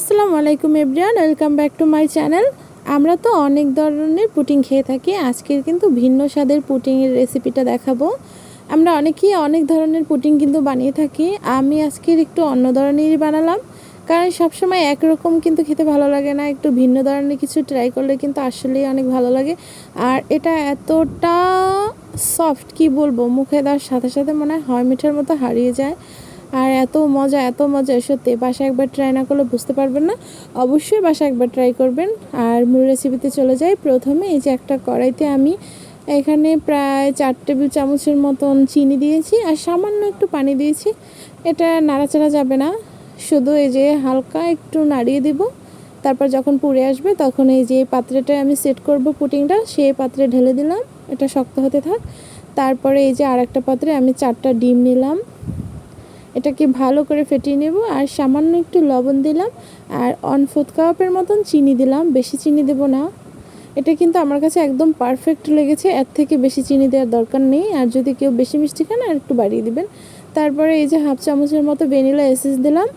আসসালামু আলাইকুম everyone, welcome back to my channel. আমরা তো অনেক ধরনের পুটিং খেয়ে থাকি, আজকের কিন্তু ভিন্ন স্বাদের পুটিংয়ের রেসিপিটা দেখাবো। আমরা অনেকেই অনেক ধরনের পুটিং কিন্তু বানিয়ে থাকি, আমি আজকের একটু অন্য ধরনেরই বানালাম, কারণ সবসময় একরকম কিন্তু খেতে ভালো লাগে না, একটু ভিন্ন ধরনের কিছু ট্রাই করলে কিন্তু আসলেই অনেক ভালো লাগে। আর এটা এতটা সফট কি বলব, মুখে দেওয়ার সাথে সাথে মনে হয় হয় মিঠার মতো হারিয়ে যায়। আর এত মজা এত মজা, সত্যি বাসা একবার ট্রাই না করলে বুঝতে পারবেন না। অবশ্যই বাসা একবার ট্রাই করবেন। আর মূল রেসিপিতে চলে যাই। প্রথমে এই যে একটা কড়াইতে আমি এখানে প্রায় চার টেবিল চামচের মতন চিনি দিয়েছি আর সামান্য একটু পানি দিয়েছি। এটা নাড়াচাড়া যাবে না। শুধু এই যে হালকা একটু নাড়িয়ে দিব। তারপর যখন পুড়ে আসবে তখন এই যে পাত্রটায় আমি সেট করব পুটিংটা, সেই পাত্রে ঢেলে দিলাম। এটা শক্ত হতে থাক। তারপরে এই যে আর একটা পাত্রে আমি চারটা ডিম নিলাম। এটাকে ভালো করে ফেটিয়ে নেব আর সামান্য একটু লবণ দিলাম আর অন ফোর্থ কাপের মতন চিনি দিলাম, বেশি চিনি দেব না। এটা কিন্তু আমার কাছে একদম পারফেক্ট লেগেছে, এর থেকে বেশি চিনি দেওয়ার দরকার নেই। আর যদি কেউ বেশি মিষ্টি খান, আর একটু বাড়িয়ে দিবেন। তারপরে এই যে হাফ চামচের মতো ভ্যানিলা এসেস দিলাম।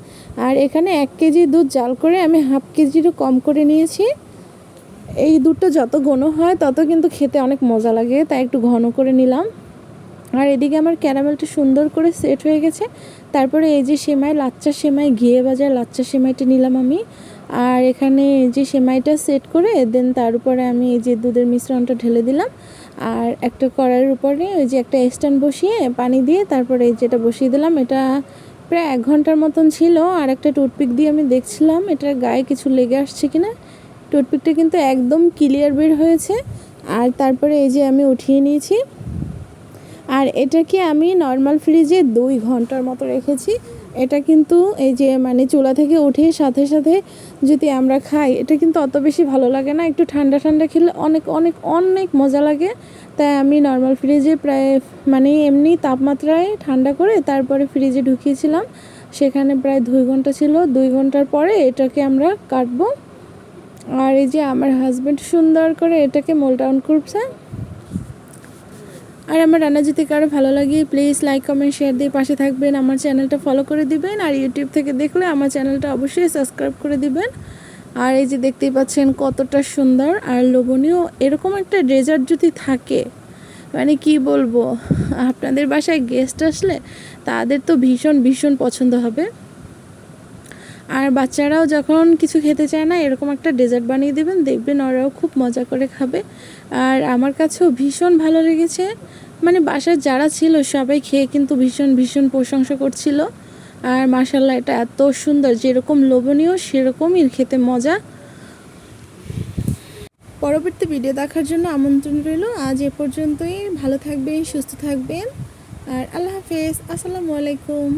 আর এখানে এক কেজি দুধ জাল করে আমি হাফ কেজিরও কম করে নিয়েছি। এই দুধটা যত ঘন হয়, তত কিন্তু খেতে অনেক মজা লাগে, তাই একটু ঘন করে নিলাম। আর এদিকে আমার ক্যারামেলটা সুন্দর করে সেট হয়ে গেছে। তারপরে এই যে সেমাই, লাচ্চা সেমাই, ঘিয়ে বাজার লাচ্চা সেমাইটা নিলাম আমি। আর এখানে যে সেমাইটা সেট করে দেন তার উপরে আমি এই যে দুধের মিশ্রণটা ঢেলে দিলাম। আর একটা কড়াইয়ের উপরে ওই যে একটা স্ট্যান্ড বসিয়ে পানি দিয়ে তারপরে এই যেটা বসিয়ে দিলাম, এটা প্রায় এক ঘণ্টার মতন ছিল। আর একটা টুথপিক দিয়ে আমি দেখছিলাম, এটার গায়ে কিছু লেগে আসছে কিনা। টুথপিকটা কিন্তু একদম ক্লিয়ার বের হয়েছে। আর তারপরে এই যে আমি উঠিয়ে নিয়েছি। আর এটাকে আমি নর্মাল ফ্রিজে দুই ঘণ্টার মতো রেখেছি। এটা কিন্তু এই যে মানে চুলা থেকে উঠে সাথে সাথে যদি আমরা খাই, এটা কিন্তু অত বেশি ভালো লাগে না। একটু ঠান্ডা ঠান্ডা খেলে অনেক অনেক অনেক মজা লাগে। তাই আমি নর্মাল ফ্রিজে প্রায় মানে এমনি তাপমাত্রায় ঠান্ডা করে তারপরে ফ্রিজে ঢুকিয়েছিলাম। সেখানে প্রায় দুই ঘণ্টা ছিল। দুই ঘণ্টার পরে এটাকে আমরা কাটবো। আর এই যে আমার হাজব্যান্ড সুন্দর করে এটাকে মোল ডাউন করছে। আর আমার রান্না যদি কারও ভালো লাগে প্লিজ লাইক কমেন্ট শেয়ার দিয়ে পাশে থাকবেন। আমার চ্যানেলটা ফলো করে দিবেন আর ইউটিউব থেকে দেখলে আমার চ্যানেলটা অবশ্যই সাবস্ক্রাইব করে দিবেন। আর এই যে দেখতেই পাচ্ছেন কতটা সুন্দর আর লোভনীয়, এরকম একটা ডেজার্ট যদি থাকে মানে কি বলব, আপনাদের বাসায় গেস্ট আসলে তাদের তো ভীষণ ভীষণ পছন্দ হবে। আর বাচ্চারাও যখন কিছু খেতে চায় না, এরকম একটা ডেজার্ট বানিয়ে দেবেন, দেখবেন ওরাও খুব মজা করে খাবে। আর আমার কাছেও ভীষণ ভালো লেগেছে। মানে বাসার যারা ছিল সবাই খেয়ে কিন্তু ভীষণ ভীষণ প্রশংসা করছিল। আর মাসাল্লাহ এটা এত সুন্দর, যেরকম লোভনীয়, সেরকমই খেতে মজা। পরবর্তী ভিডিও দেখার জন্য আমন্ত্রণ রইল। আজ এ পর্যন্তই। ভালো থাকবেন, সুস্থ থাকবেন। আর আল্লাহ হাফেজ। আসসালামু আলাইকুম।